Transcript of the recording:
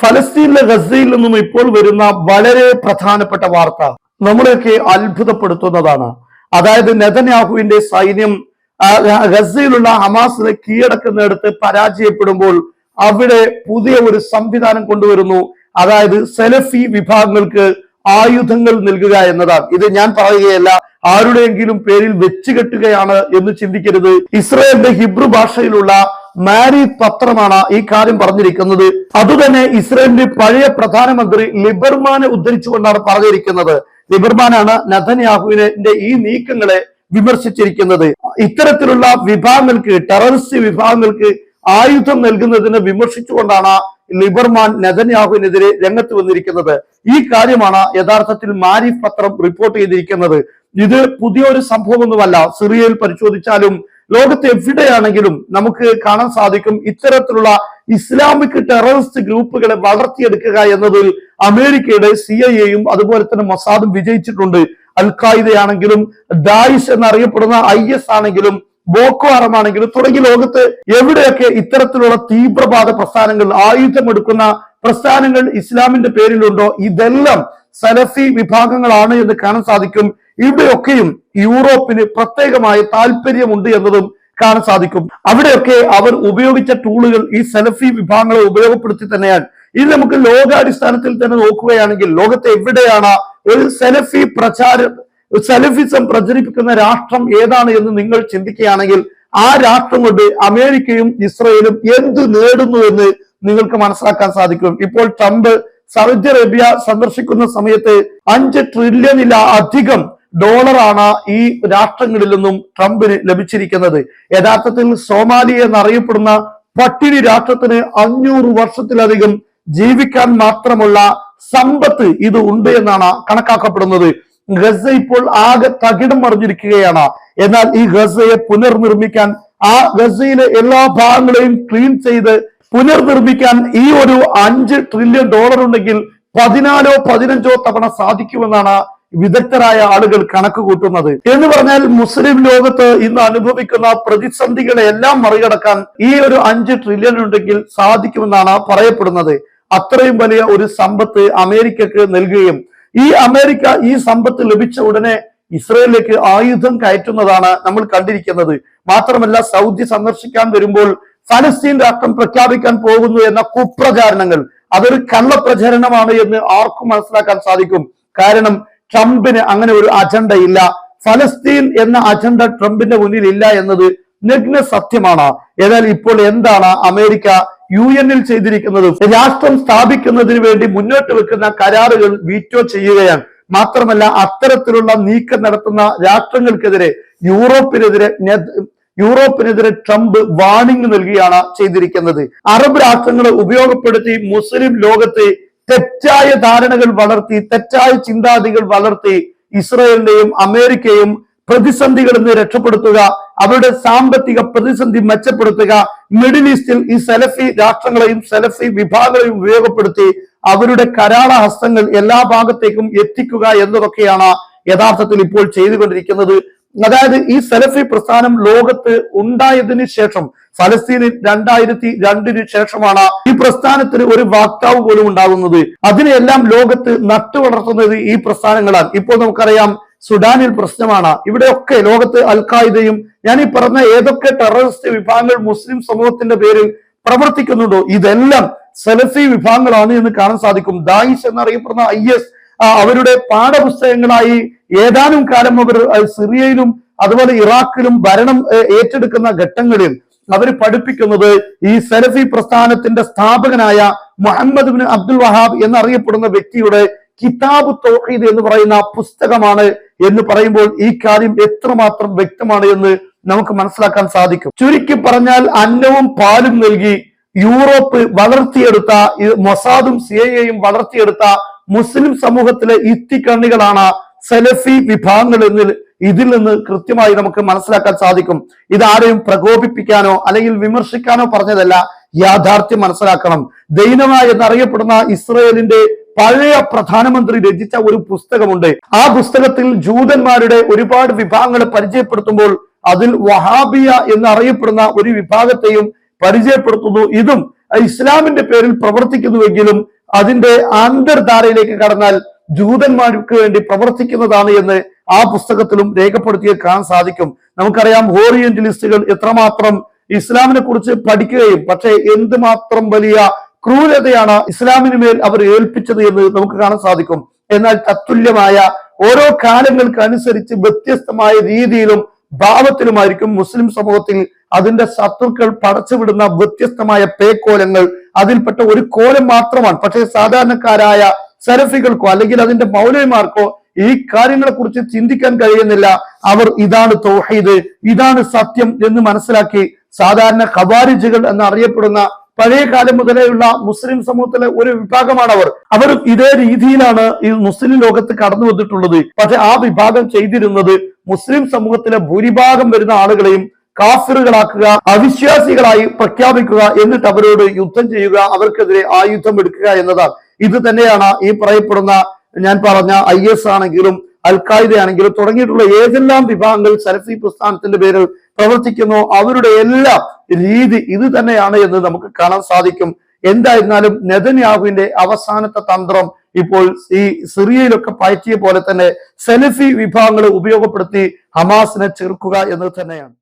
ഫലസ്തീനിലെ ഗസയിൽ നിന്നും ഇപ്പോൾ വരുന്ന വളരെ പ്രധാനപ്പെട്ട വാർത്ത നമ്മളെയൊക്കെ അത്ഭുതപ്പെടുത്തുന്നതാണ്. അതായത് നെതന്യാഹുവിന്റെ സൈന്യം ഗസയിലുള്ള ഹമാസിനെ കീഴടക്കുന്നിടത്ത് പരാജയപ്പെടുമ്പോൾ അവിടെ പുതിയ ഒരു സംവിധാനം കൊണ്ടുവരുന്നു. അതായത് സെലഫി വിഭാഗങ്ങൾക്ക് ആയുധങ്ങൾ നൽകുക എന്നതാണ്. ഇത് ഞാൻ പറയുകയല്ല ആരുടെയെങ്കിലും പേരിൽ വെച്ചുകെട്ടുകയാണ് എന്ന് ചിന്തിക്കരുത്. ഇസ്രായേലിന്റെ ഹിബ്രു ഭാഷയിലുള്ള മാരി പത്രമാണ് ഈ കാര്യം പറഞ്ഞിരിക്കുന്നത്. അതുതന്നെ ഇസ്രയേലിന്റെ പഴയ പ്രധാനമന്ത്രി ലിബർമാനെ ഉദ്ധരിച്ചുകൊണ്ടാണ് പറഞ്ഞിരിക്കുന്നത്. ലിബർമാനാണ് നഥന്യാഹുവിന്റെ ഈ നീക്കങ്ങളെ വിമർശിച്ചിരിക്കുന്നത്. ഇത്തരത്തിലുള്ള വിഭാഗങ്ങൾക്ക് ടെററിസ്റ്റ് വിഭാഗങ്ങൾക്ക് ആയുധം നൽകുന്നതിനെ വിമർശിച്ചുകൊണ്ടാണ് ലിബർമാൻ നെതന്യാഹുവിനെതിരെ രംഗത്ത് വന്നിരിക്കുന്നത്. ഈ കാര്യമാണ് യഥാർത്ഥത്തിൽ മാരി പത്രം റിപ്പോർട്ട് ചെയ്തിരിക്കുന്നത്. ഇത് പുതിയൊരു സംഭവമൊന്നുമല്ല. സിറിയയിൽ പരിശോധിച്ചാലും ലോകത്ത് എവിടെയാണെങ്കിലും നമുക്ക് കാണാൻ സാധിക്കും ഇത്തരത്തിലുള്ള ഇസ്ലാമിക് ടെററിസ്റ്റ് ഗ്രൂപ്പുകളെ വളർത്തിയെടുക്കുക എന്നതിൽ അമേരിക്കയുടെ സി ഐ എയും അതുപോലെ തന്നെ മസാദും വിജയിച്ചിട്ടുണ്ട്. അൽ ഖായിദയാണെങ്കിലും ദായിഷ് എന്നറിയപ്പെടുന്ന ഐ എസ് ആണെങ്കിലും ബോക്കോ ആണെങ്കിലും തുടങ്ങി ലോകത്ത് എവിടെയൊക്കെ ഇത്തരത്തിലുള്ള തീവ്രവാദ പ്രസ്ഥാനങ്ങൾ ആയുധമെടുക്കുന്ന പ്രസ്ഥാനങ്ങൾ ഇസ്ലാമിന്റെ പേരിലുണ്ടോ? ഇതെല്ലാം സലഫി വിഭാഗങ്ങളാണ് എന്ന് കാണാൻ സാധിക്കും. ഇവിടെയൊക്കെയും യൂറോപ്പിന് പ്രത്യേകമായ താല്പര്യമുണ്ട് എന്നതും കാണാൻ സാധിക്കും. അവിടെയൊക്കെ അവർ ഉപയോഗിച്ച ടൂളുകൾ ഈ സെലഫി വിഭാഗങ്ങളെ ഉപയോഗപ്പെടുത്തി തന്നെയാണ്. ഇത് നമുക്ക് ലോകാടിസ്ഥാനത്തിൽ തന്നെ നോക്കുകയാണെങ്കിൽ ലോകത്തെ എവിടെയാണ് ഒരു സെലഫി പ്രചാര സെലഫിസം പ്രചരിപ്പിക്കുന്ന രാഷ്ട്രം ഏതാണ് എന്ന് നിങ്ങൾ ചിന്തിക്കുകയാണെങ്കിൽ ആ രാഷ്ട്രം കൊണ്ട് അമേരിക്കയും ഇസ്രയേലും എന്ത് നേടുന്നു എന്ന് നിങ്ങൾക്ക് മനസ്സിലാക്കാൻ സാധിക്കും. ഇപ്പോൾ ട്രംപ് സൗദി അറേബ്യ സന്ദർശിക്കുന്ന സമയത്ത് അഞ്ച് ട്രില്യണില അധികം ഡോളറാണ് ഈ രാഷ്ട്രങ്ങളിൽ നിന്നും ട്രംപിന് ലഭിച്ചിരിക്കുന്നത്. യഥാർത്ഥത്തിൽ സോമാലി എന്നറിയപ്പെടുന്ന പട്ടിണി രാഷ്ട്രത്തിന് അഞ്ഞൂറ് വർഷത്തിലധികം ജീവിക്കാൻ മാത്രമുള്ള സമ്പത്ത് ഇത് ഉണ്ട് എന്നാണ് കണക്കാക്കപ്പെടുന്നത്. ഗസ ഇപ്പോൾ ആകെ തകിടം മറിഞ്ഞിരിക്കുകയാണ്. എന്നാൽ ഈ ഗസയെ പുനർനിർമ്മിക്കാൻ ആ ഗസയിലെ എല്ലാ ഭാഗങ്ങളെയും ക്ലീൻ ചെയ്ത് പുനർനിർമ്മിക്കാൻ ഈ ഒരു അഞ്ച് ട്രില്യൺ ഡോളർ ഉണ്ടെങ്കിൽ പതിനാലോ പതിനഞ്ചോ തവണ സാധിക്കുമെന്നാണ് വിദഗ്ധരായ ആളുകൾ കണക്ക് കൂട്ടുന്നത്. എന്ന് പറഞ്ഞാൽ മുസ്ലിം ലോകത്ത് ഇന്ന് അനുഭവിക്കുന്ന പ്രതിസന്ധികളെ എല്ലാം മറികടക്കാൻ ഈ ഒരു അഞ്ച് ട്രില്യൺ ഉണ്ടെങ്കിൽ സാധിക്കുമെന്നാണ് പറയപ്പെടുന്നത്. അത്രയും വലിയ ഒരു സമ്പത്ത് അമേരിക്കക്ക് നൽകുകയും ഈ അമേരിക്ക ഈ സമ്പത്ത് ലഭിച്ച ഉടനെ ഇസ്രയേലിലേക്ക് ആയുധം കയറ്റുന്നതാണ് നമ്മൾ കണ്ടിരിക്കുന്നത്. മാത്രമല്ല സൗദി സന്ദർശിക്കാൻ വരുമ്പോൾ ഫലസ്തീൻ രാഷ്ട്രം പ്രഖ്യാപിക്കാൻ പോകുന്നു എന്ന കുപ്രചാരണങ്ങൾ അതൊരു കള്ളപ്രചരണമാണ് എന്ന് ആർക്കും മനസ്സിലാക്കാൻ സാധിക്കും. കാരണം ട്രംപിന് അങ്ങനെ ഒരു അജണ്ട ഇല്ല. ഫലസ്തീൻ എന്ന അജണ്ട ട്രംപിന്റെ മുന്നിൽ ഇല്ല എന്നത് നഗ്ന സത്യമാണ്. എന്നാൽ ഇപ്പോൾ എന്താണ് അമേരിക്ക യു എന്നിൽ ചെയ്തിരിക്കുന്നത്? രാഷ്ട്രം സ്ഥാപിക്കുന്നതിന് വേണ്ടി മുന്നോട്ട് വെക്കുന്ന കരാറുകൾ വീറ്റോ ചെയ്യുകയാണ്. മാത്രമല്ല അത്തരത്തിലുള്ള നീക്കം നടത്തുന്ന രാഷ്ട്രങ്ങൾക്കെതിരെ യൂറോപ്പിനെതിരെ യൂറോപ്പിനെതിരെ ട്രംപ് വാണിംഗ് നൽകുകയാണ് ചെയ്തിരിക്കുന്നത്. അറബ് രാഷ്ട്രങ്ങളെ ഉപയോഗപ്പെടുത്തി മുസ്ലിം ലോകത്തെ തെറ്റായ ധാരണകൾ വളർത്തി തെറ്റായ ചിന്താഗതികൾ വളർത്തി ഇസ്രയേലിനെയും അമേരിക്കയും പ്രതിസന്ധികളിൽ നിന്ന് രക്ഷപ്പെടുത്തുക അവരുടെ സാമ്പത്തിക പ്രതിസന്ധി മെച്ചപ്പെടുത്തുക മിഡിൽ ഈസ്റ്റിൽ ഈ സെലഫി രാഷ്ട്രങ്ങളെയും സെലഫി വിഭാഗങ്ങളെയും ഉപയോഗപ്പെടുത്തി അവരുടെ കരാള ഹസ്തങ്ങൾ എല്ലാ ഭാഗത്തേക്കും എത്തിക്കുക എന്നതൊക്കെയാണ് യഥാർത്ഥത്തിൽ ഇപ്പോൾ ചെയ്തുകൊണ്ടിരിക്കുന്നത്. അതായത് ഈ സലഫി പ്രസ്ഥാനം ലോകത്ത് ഉണ്ടായതിനു ശേഷം ഫലസ്തീനിൽ രണ്ടായിരത്തി രണ്ടിന് ശേഷമാണ് ഈ പ്രസ്ഥാനത്തിന് ഒരു വാക്താവ് പോലും ഉണ്ടാകുന്നത്. അതിനെയെല്ലാം ലോകത്ത് നട്ടുവളർത്തുന്നത് ഈ പ്രസ്ഥാനങ്ങളാണ് ഇപ്പോൾ നമുക്കറിയാം സുഡാനിൽ പ്രശ്നമാണ്. ഇവിടെയൊക്കെ ലോകത്ത് അൽ ഖായിദയും ഞാൻ ഈ പറഞ്ഞ ഏതൊക്കെ ടെററിസ്റ്റ് വിഭാഗങ്ങൾ മുസ്ലിം സമൂഹത്തിന്റെ പേരിൽ പ്രവർത്തിക്കുന്നുണ്ടോ ഇതെല്ലാം സെലഫി വിഭാഗങ്ങളാണ് എന്ന് കാണാൻ സാധിക്കും. ദായിഷ് എന്നറിയപ്പെടുന്ന ഐ എസ് അവരുടെ പാഠപുസ്തകങ്ങളായി ഏതാനും കാലം അവർ സിറിയയിലും അതുപോലെ ഇറാഖിലും ഭരണം ഏറ്റെടുക്കുന്ന ഘട്ടങ്ങളിൽ അവർ പഠിപ്പിക്കുന്നത് ഈ സലഫി പ്രസ്ഥാനത്തിന്റെ സ്ഥാപകനായ മുഹമ്മദ് ബിൻ അബ്ദുൽ വഹാബ് എന്നറിയപ്പെടുന്ന വ്യക്തിയുടെ കിതാബ് തോഹീദ് എന്ന് പറയുന്ന പുസ്തകമാണ് എന്ന് പറയുമ്പോൾ ഈ കാര്യം എത്രമാത്രം വ്യക്തമാണ് എന്ന് നമുക്ക് മനസ്സിലാക്കാൻ സാധിക്കും. ചുരുക്കി പറഞ്ഞാൽ അന്നവും പാലും നൽകി യൂറോപ്പ് വളർത്തിയെടുത്ത മൊസാദും സി വളർത്തിയെടുത്ത മുസ്ലിം സമൂഹത്തിലെ ഇത്തിക്കണ്ണികളാണ് സലഫി വിഭാഗങ്ങൾ എന്നിൽ ഇതിൽ നിന്ന് കൃത്യമായി നമുക്ക് മനസ്സിലാക്കാൻ സാധിക്കും. ഇതാരെയും പ്രകോപിപ്പിക്കാനോ അല്ലെങ്കിൽ വിമർശിക്കാനോ പറഞ്ഞതല്ല യാഥാർത്ഥ്യം മനസ്സിലാക്കണം. ദൈനമ എന്നറിയപ്പെടുന്ന ഇസ്രയേലിന്റെ പഴയ പ്രധാനമന്ത്രി രചിച്ച ഒരു പുസ്തകമുണ്ട്. ആ പുസ്തകത്തിൽ ജൂതന്മാരുടെ ഒരുപാട് വിഭാഗങ്ങളെ പരിചയപ്പെടുത്തുമ്പോൾ അതിൽ വഹാബിയ എന്നറിയപ്പെടുന്ന ഒരു വിഭാഗത്തെയും പരിചയപ്പെടുത്തുന്നു. ഇതും ഇസ്ലാമിന്റെ പേരിൽ പ്രവർത്തിക്കുന്നുവെങ്കിലും അതിന്റെ അന്തർധാരയിലേക്ക് കടന്നാൽ ജൂതന്മാർക്ക് വേണ്ടി പ്രവർത്തിക്കുന്നതാണ് എന്ന് ആ പുസ്തകത്തിലും രേഖപ്പെടുത്തിയ കാണാൻ സാധിക്കും. നമുക്കറിയാം ഓറിയന്റലിസ്റ്റുകൾ എത്രമാത്രം ഇസ്ലാമിനെ കുറിച്ച് പഠിക്കുകയും പക്ഷേ എന്തുമാത്രം വലിയ ക്രൂരതയാണ് ഇസ്ലാമിന് മേൽ അവർ ഏൽപ്പിച്ചത് എന്ന് നമുക്ക് കാണാൻ സാധിക്കും. എന്നാൽ തത്തുല്യമായ ഓരോ കാലങ്ങൾക്ക് അനുസരിച്ച് വ്യത്യസ്തമായ രീതിയിലും ഭാവത്തിലുമായിരിക്കും മുസ്ലിം സമൂഹത്തിൽ അതിന്റെ ശത്രുക്കൾ പടച്ചുവിടുന്ന വ്യത്യസ്തമായ പേക്കോലങ്ങൾ. അതിൽപ്പെട്ട ഒരു കോലം മാത്രമാണ്. പക്ഷേ സാധാരണക്കാരായ സെലഫികൾക്കോ അല്ലെങ്കിൽ അതിന്റെ മൗലവിമാർക്കോ ഈ കാര്യങ്ങളെ കുറിച്ച് ചിന്തിക്കാൻ കഴിയുന്നില്ല. അവർ ഇതാണ് തൗഹീദ് ഇതാണ് സത്യം എന്ന് മനസ്സിലാക്കി സാധാരണ ഖവാരിജുകൾ എന്നറിയപ്പെടുന്ന പഴയ കാലം മുതലേയുള്ള മുസ്ലിം സമൂഹത്തിലെ ഒരു വിഭാഗമാണ് അവർ അവർ ഇതേ രീതിയിലാണ് ഈ മുസ്ലിം ലോകത്ത് കടന്നു വന്നിട്ടുള്ളത്. പക്ഷെ ആ വിഭാഗം ചെയ്തിരുന്നത് മുസ്ലിം സമൂഹത്തിലെ ഭൂരിഭാഗം വരുന്ന ആളുകളെയും കാഫിറുകളാക്കുക അവിശ്വാസികളായി പ്രഖ്യാപിക്കുക എന്നിട്ട് അവരോട് യുദ്ധം ചെയ്യുക അവർക്കെതിരെ ആയുധം എടുക്കുക എന്നതാണ്. ഇത് തന്നെയാണ് ഈ പറയപ്പെടുന്ന ഞാൻ പറഞ്ഞ ഐ എസ് ആണെങ്കിലും അൽ ഖായിദ ആണെങ്കിലും തുടങ്ങിയിട്ടുള്ള ഏതെല്ലാം വിഭാഗങ്ങൾ സലഫി പ്രസ്ഥാനത്തിന്റെ പേരിൽ പ്രവർത്തിക്കുന്നു അവരുടെ എല്ലാം രീതി ഇത് തന്നെയാണ് എന്ന് നമുക്ക് കാണാൻ സാധിക്കും. എന്തായിരുന്നാലും നെതന്യാഹുവിന്റെ അവസാനത്തെ തന്ത്രം ഇപ്പോൾ ഈ സിറിയയിലൊക്കെ പയറ്റിയ പോലെ തന്നെ സെലഫി വിഭാഗങ്ങളെ ഉപയോഗപ്പെടുത്തി ഹമാസിനെ ചെറുക്കുക എന്നത് തന്നെയാണ്.